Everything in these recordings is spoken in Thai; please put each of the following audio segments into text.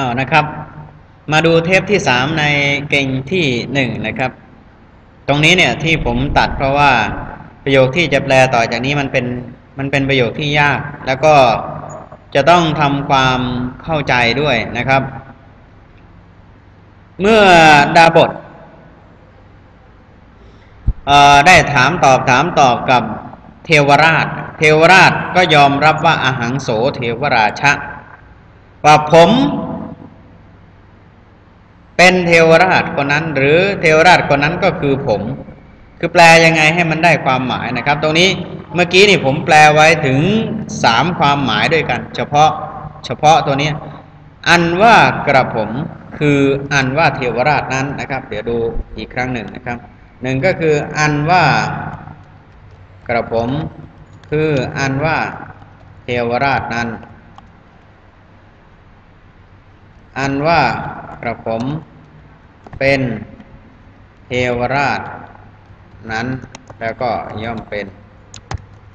อ้าวนะครับ มาดูเทปที่สามในเก่งที่หนึ่งนะครับ ตรงนี้เนี่ยที่ผมตัดเพราะว่าประโยคที่จะแปลต่อจากนี้มันเป็นมันเป็นประโยคที่ยาก แล้วก็จะต้องทำความเข้าใจด้วยนะครับ เมื่อดาบทได้ถามตอบถามตอบกับเทวราช เทวราชก็ยอมรับว่าอาหังโสเทวราชะว่าผม เป็นเทวราชคนนั้น หรือเทวราชคนนั้นก็คือผม คือแปลยังไงให้มันได้ความหมายนะครับ ตรงนี้เมื่อกี้นี่ผมแปลไว้ถึงสามความหมายด้วยกัน เฉพาะเฉพาะตัวนี้อันว่ากระผมคืออันว่าเทวราชนั้นนะครับ เดี๋ยวดูอีกครั้งหนึ่งนะครับหนึ่งก็คืออันว่ากระผมคืออันว่าเทวราชนั้น อันว่ากระผม เป็นเทวราชนั้นแล้วก็ย่อมเป็น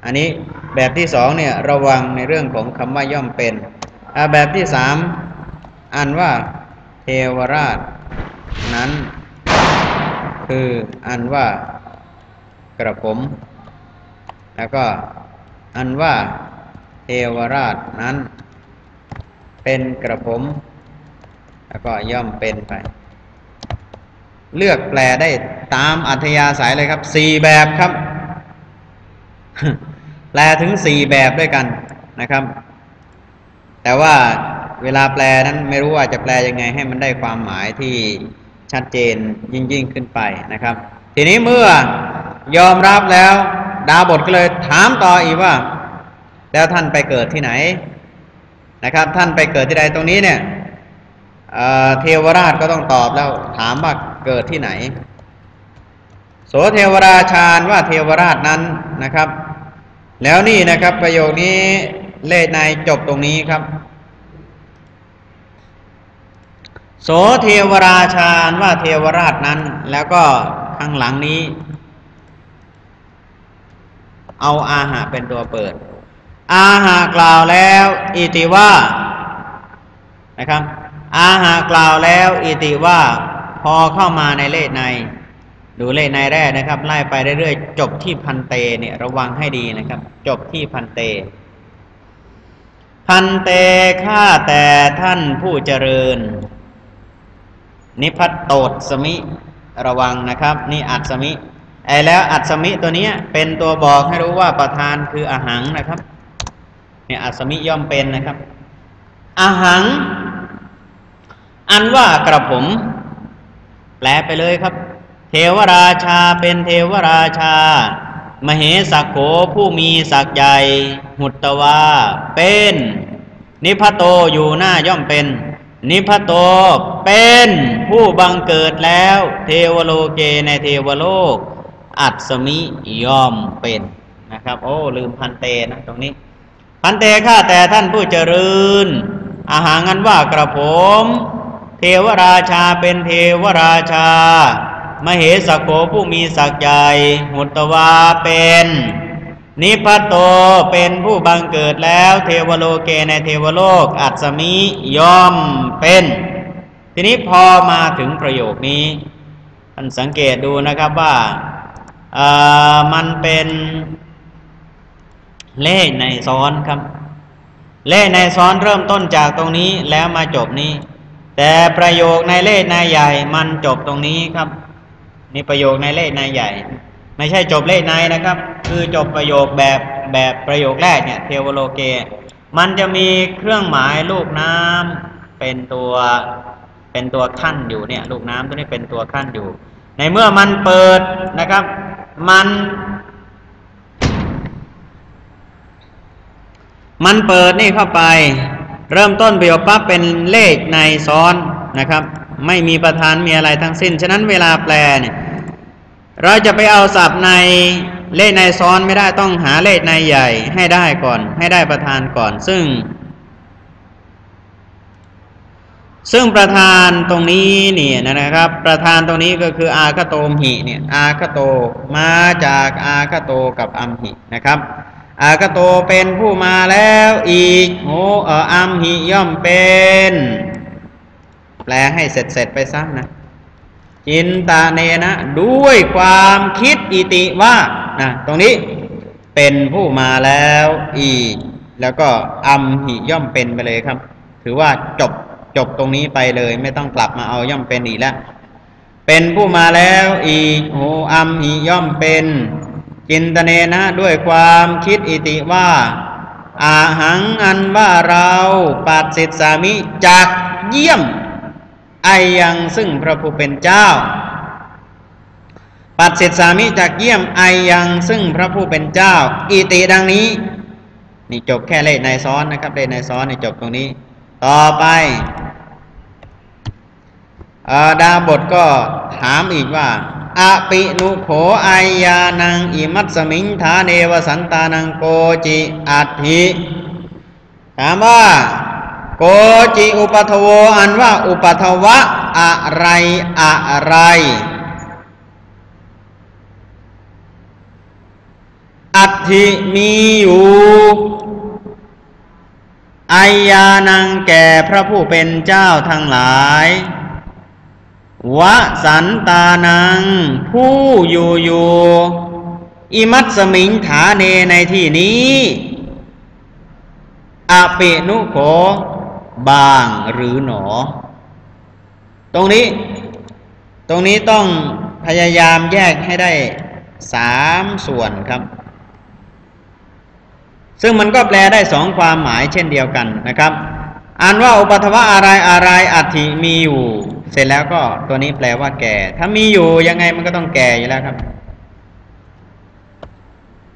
อันนี้แบบที่สองเนี่ยระวังในเรื่องของคำว่าย่อมเป็นแบบที่สามอันว่าเทวราชนั้น คืออันว่ากระผม แล้วก็อันว่าเทวราชนั้น เป็นกระผม แล้วก็ย่อมเป็นไป เลือกแปลได้ตามอัธยาศัยเลยครับสี่แบบครับ แปลถึงสี่แบบด้วยกันนะครับ แต่ว่าเวลาแปลนั้นไม่รู้ว่าจะแปลยังไงให้มันได้ความหมายที่ชัดเจนยิ่งยิ่งขึ้นไปนะครับ ทีนี้เมื่อยอมรับแล้ว ดาบทก็เลยถามต่ออีกว่า แล้วท่านไปเกิดที่ไหนนะครับ ท่านไปเกิดที่ใดตรงนี้เนี่ย เทวราชก็ต้องตอบแล้วถามว่าเกิดที่ไหน โสเทวราชาญว่าเทวราชนั้นนะครับ แล้วนี่นะครับประโยคนี้เลขในจบตรงนี้ครับ โสเทวราชาญว่าเทวราชนั้น แล้วก็ข้างหลังนี้ เอาอาหะเป็นตัวเปิด อาหากล่าวแล้วอิติว่านะครับ อาหากล่าวแล้วอิติว่าพอเข้ามาในเลขใน ดูเลขในแรกนะครับ ไล่ไปเรื่อยๆจบที่พันเตเนี่ยระวังให้ดีนะครับ จบที่พันเต พันเตข้าแต่ท่านผู้เจริญ นิพัตโตสมิระวังนะครับ นี่อัศมิไอ้แล้วอัศมิตัวนี้เป็นตัวบอกให้รู้ว่าประธานคืออาหังนะครับเนี่ยอัศมิย่อมเป็นนะครับอาหัง อันว่ากระผม แปลไปเลยครับ เทวราชาเป็นเทวราชา มเหสักโขผู้มีศักย์ใหญ่ หุตตวาเป็น นิพโตอยู่หน้าย่อมเป็น นิพโตเป็นผู้บังเกิดแล้ว เทวโลเกในเทวโลก อัศมิยอมเป็นนะครับ โอ้ ลืมพันเตนะตรงนี้ พันเตข้าแต่ท่านผู้เจริญอาหารงันว่ากระผม ทวราชาเป็นเทวราชา มเหสโกผู้มีศักย์ใหญ่หุตวาเป็น นิพโตเป็นผู้บังเกิดแล้วเทวโลเกในเทวโลก อัศมิยอมเป็น ทีนี้พอมาถึงประโยคนี้ท่านสังเกตดูนะครับว่ามันเป็นเลขในซ้อนครับ เลขในซ้อนเริ่มต้นจากตรงนี้แล้วมาจบนี้ แต่ประโยคในเลขในใหญ่ มันจบตรงนี้ครับ นี่ประโยคในเลขในใหญ่ ไม่ใช่จบเลขในนะครับ คือจบประโยคแบบแบบประโยคแรกเนี่ยเทวโลเก มันจะมีเครื่องหมายลูกน้ำเป็นตัวเป็นตัวขั้นอยู่เนี่ย ลูกน้ำตัวนี้เป็นตัวขั้นอยู่ ในเมื่อมันเปิดนะครับ มันมันเปิดนี่เข้าไป เริ่มต้นประโยคปั๊บเป็นเลขในซ้อนนะครับ ไม่มีประธานมีอะไรทั้งสิ้น ฉะนั้นเวลาแปลเนี่ยเราจะไปเอาศัพท์ในเลขในซ้อนไม่ได้ต้องหาเลขในใหญ่ให้ได้ก่อน ให้ได้ประธานก่อน ซึ่ง ซึ่งประธานตรงนี้เนี่ยนะครับ ประธานตรงนี้ก็คืออาคโตมหิเนี่ยอาคโตมาจากอาคโตกับอัมหินะครับ อากโตเป็นผู้มาแล้วอีกโหเอออัมหิย่อมเป็น แปลให้เสร็จเสร็จไปซะนะจินตาเนนะ ด้วยความคิดอิติว่านะตรงนี้เป็นผู้มาแล้วอีก แล้วก็อัมหิย่อมเป็นไปเลยครับ ถือว่าจบจบตรงนี้ไปเลย ไม่ต้องกลับมาเอาย่อมเป็นอีกแล้วเป็นผู้มาแล้วอีกโหอัมหิย่อมเป็น จินตเนนะด้วยความคิดอิติว่า อาหังอันว่าเราปัดสิทสามิจากเยี่ยมไอยังซึ่งพระผู้เป็นเจ้า ปัดสิทสามิจากเยี่ยมไอยังซึ่งพระผู้เป็นเจ้า อิติดังนี้ นี่จบแค่เลขในซ้อนนะครับเลขในซ้อนในจบตรงนี้ ต่อไปดาบทก็ถามอีกว่า อปินุโขอายานังอิมัตสมิงฐาเนวสันตานังโกจิอัตถิถามว่าโกจิอุปทโวอันว่าอุปทวะอะไรอะไรอัตถิมีอยู่อายานังแก่พระผู้เป็นเจ้าทั้งหลาย วสันตานัง ผู้อยู่อยู่อิมัตสมิงฐาเนในที่นี้อเปนุโขบางหรือหนอ ตรงนี้ ตรงนี้ต้องพยายามแยกให้ได้สามส่วนครับ ซึ่งมันก็แปลได้สองความหมายเช่นเดียวกันนะครับ อ่านว่าอุปัทวะอะไรอะไรอัติมีอยู่ เสร็จแล้วก็ตัวนี้แปลว่าแก่ ถ้ามีอยู่ยังไงมันก็ต้องแก่อยู่แล้วครับ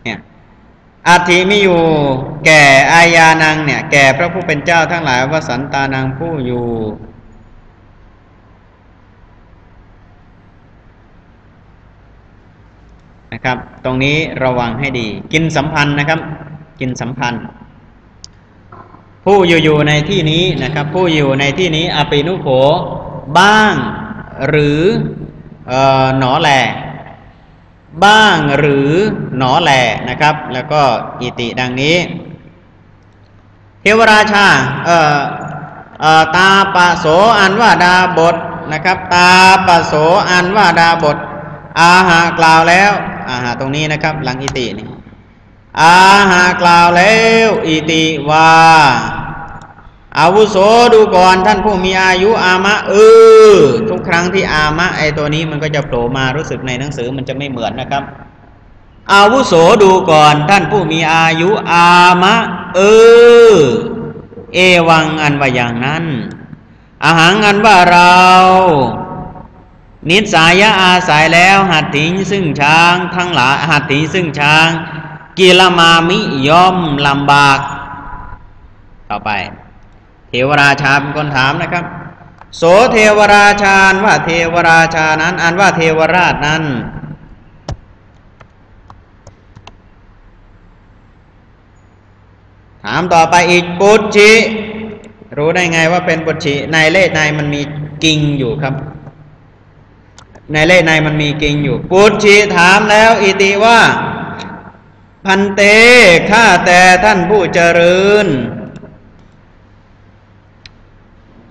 เนี่ยอัติมีอยู่ แก่อายานังเนี่ย แก่พระผู้เป็นเจ้าทั้งหลายวสันตานังผู้อยู่ นะครับ ตรงนี้ระวังให้ดี กินสัมพันธ์นะครับ กินสัมพันธ์ ผู้อยู่ในที่นี้นะครับ ผู้อยู่ในที่นี้อปินุโข บ้าง หรือหนอแหลบ้างหรือหนอแหลนะครับ แล้วก็อิติดังนี้ เทวราชาตาปะโสอันว่าดาบทนะครับ ตาปะโสอันว่าดาบท อาหากล่าวแล้วอาหาตรงนี้นะครับ หลังอิตินี่อาหากล่าวแล้ว อิติว่า อาวุโสดูก่อนท่านผู้มีอายุอามะเออทุกครั้งที่อามะไอตัวนี้มันก็จะโผล่มารู้สึกในหนังสือมันจะไม่เหมือนนะครับ อาวุโสดูก่อนท่านผู้มีอายุอามะเออเอวังอันว่าอย่างนั้นอาหารอันว่าเรา นิสายะอาศัยแล้วหัดถิงซึ่งช้างทั้งหลายหัดถิงซึ่งช้าง กิลมามิย่อมลำบาก ต่อไป เทวราชาเป็นคนถามนะครับ โสเทวราชานว่าเทวราชานั้นอันว่าเทวราชนั้น ถามต่อไปอีกปุจฉิรู้ได้ไงว่าเป็นปุจฉิในเลขในมันมีกิ่งอยู่ครับ ในเลขในมันมีกิ่งอยู่ ปุจฉิถามแล้วอิติว่า พันเตข้าแต่ท่านผู้เจริญ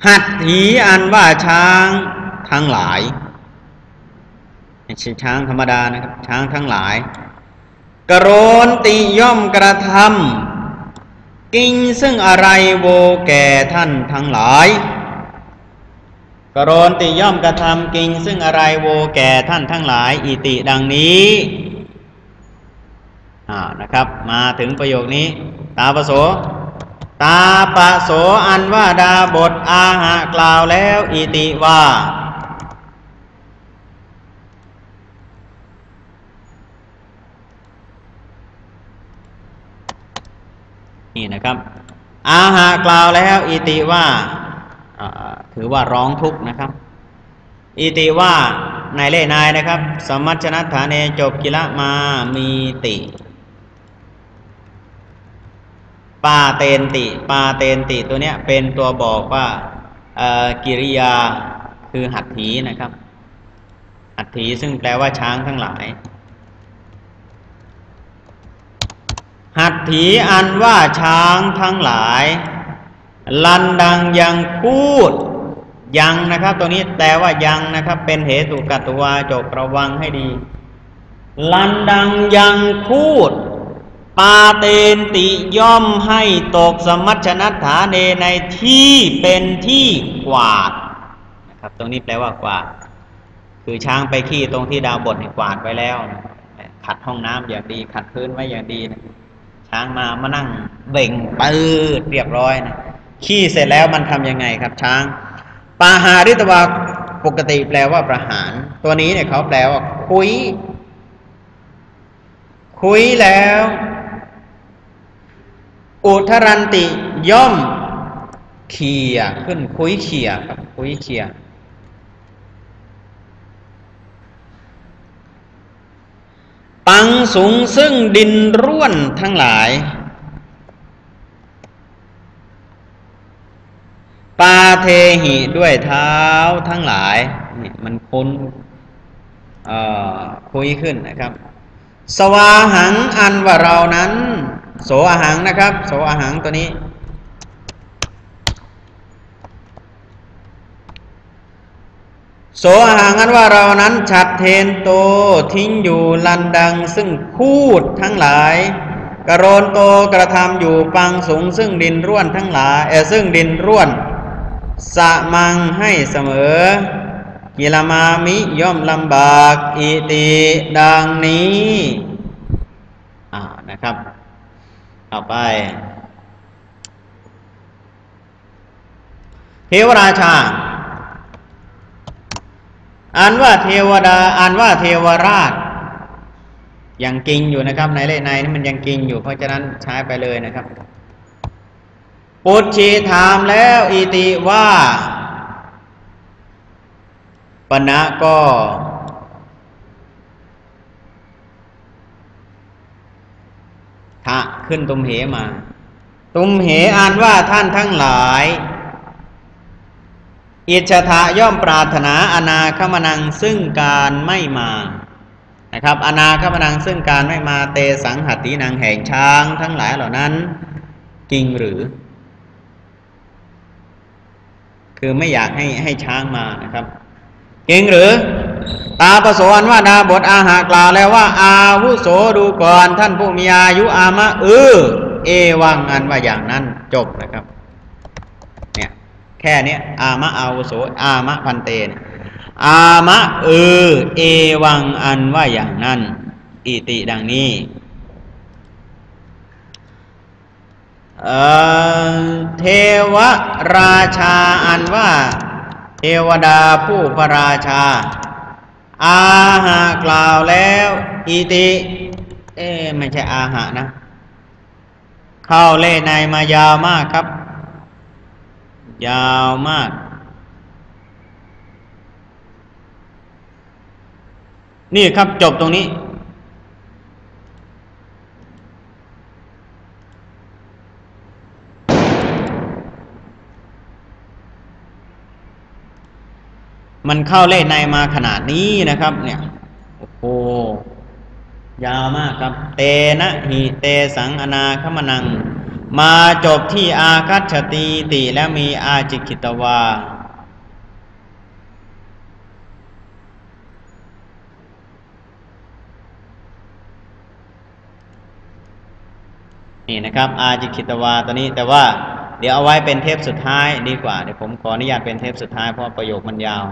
หัตถีอันว่าช้างทั้งหลายไม่ใช่ช้างธรรมดานะครับ ช้างทั้งหลาย กรนติย่อมกระทำกิงซึ่งอะไรโวแก่ท่านทั้งหลาย กรนติย่อมกระทำกิงซึ่งอะไรโวแก่ท่านทั้งหลาย อิติดังนี้อ่านะครับ มาถึงประโยคนี้ ตาประโส ตาปะโสอันว่าดาบทอาหะกล่าวแล้วอิติว่านี่นะครับ อาหากล่าวแล้วอิติว่าถือว่าร้องทุกนะครับ อิติว่าในเล่นายนะครับ สมัชนัฐานเนจบกิละมามีติ ปาเตนติ ปาเตนติตัวเนี้ยเป็นตัวบอกว่ากิริยาคือหัตถีนะครับ หัตถีซึ่งแปลว่าช้างทั้งหลาย หัตถีอันว่าช้างทั้งหลาย ลันดังยังพูดยังนะครับ ตัวนี้แต่ว่ายังนะครับ เป็นเหตุกัตวาจกระวังให้ดี ลันดังยังพูด ปาเตนติย่อมให้ตกสมัชนัฐาเนในที่เป็นที่กวาดนะครับ ตรงนี้แปลว่ากวาด คือช้างไปขี้ตรงที่ดาวบทกวาดไว้แล้วนะขัดห้องน้ำอย่างดี ขัดพื้นไว้อย่างดีนะช้างมามานั่งเบ่งปืดเรียบร้อยนะขี้เสร็จแล้วมันทำยังไงครับช้างปาหาริตวาปกติแปลว่าประหาร ตัวนี้เนี่ยเขาแปลว่าคุย คุยแล้ว อุทรันติย่อมเขียขึ้นคุยเขียครับคุยเขียปังสูงซึ่งดินร่วนทั้งหลาย ปาเทหิด้วยเท้าทั้งหลายนี่มันคุ้นคุยขึ้นนะครับ สวาหังอันว่าเรานั้น โสอาหังนะครับ โสอาหังตัวนี้ โสอาหังอันว่าเรานั้นฉัดเทนโตทิ้งอยู่ลันดังซึ่งพูดทั้งหลาย กระโรนโตกระทำอยู่ปังสูงซึ่งดินร่วนทั้งหลายเออซึ่งดินร่วนสะมังให้เสมอ กิลมามิย่อมลำบากอิติดังนี้ อ่านะครับ ต่อไป เทวราชาอ่านว่าเทวดาอ่านว่าเทวราช ยังกิงอยู่นะครับ ในเลขในนี่มันยังกิงอยู่ เพราะฉะนั้นใช้ไปเลยนะครับ ปุจชีถามแล้วอิติว่าปณะก็ ทะขึ้นตุมเหมา ตุมเหอ่านว่าท่านทั้งหลาย อิจฉาย่อมปรารถนาอนาคมนังซึ่งการไม่มานะครับ อนาคมนังซึ่งการไม่มาเตสังหัตินางแห่งช้างทั้งหลายเหล่านั้นจริงหรือ คือไม่อยากให้ให้ช้างมานะครับ จริงหรือตาประสวนว่าดาบทอาหากล่าวแล้วว่า อาวุโสดูก่อนท่านผู้มีอายุอามะเออเอวังอันว่าอย่างนั้นจบนะครับเนี่ยแค่นี้อามะอาวุโสอามะพันเตนอามะเออเอวังอันว่าอย่างนั้นอิติดังนี้เทวราชาอันว่า เทวดาผู้พระราชา อาหากล่าวแล้วอิติ เอ๊ไม่ใช่อาหานะ เข้าเล่ในมายาวมากครับ ยาวมาก นี่ครับจบตรงนี้ มันเข้าเลขในมาขนาดนี้นะครับ เนี่ยโอ้โหยาวมากครับ เตนะหิเตสังอนาคมนัง มาจบที่อาคัตตีติแล้วมีอาจิกิตวานี่นะครับอาจิกิตวาตัวนี้แต่ว่าเดี๋ยวเอาไว้เป็นเทปสุดท้ายดีกว่า เดี๋ยวผมขออนุญาตเป็นเทปสุดท้ายเพราะประโยคมันยาว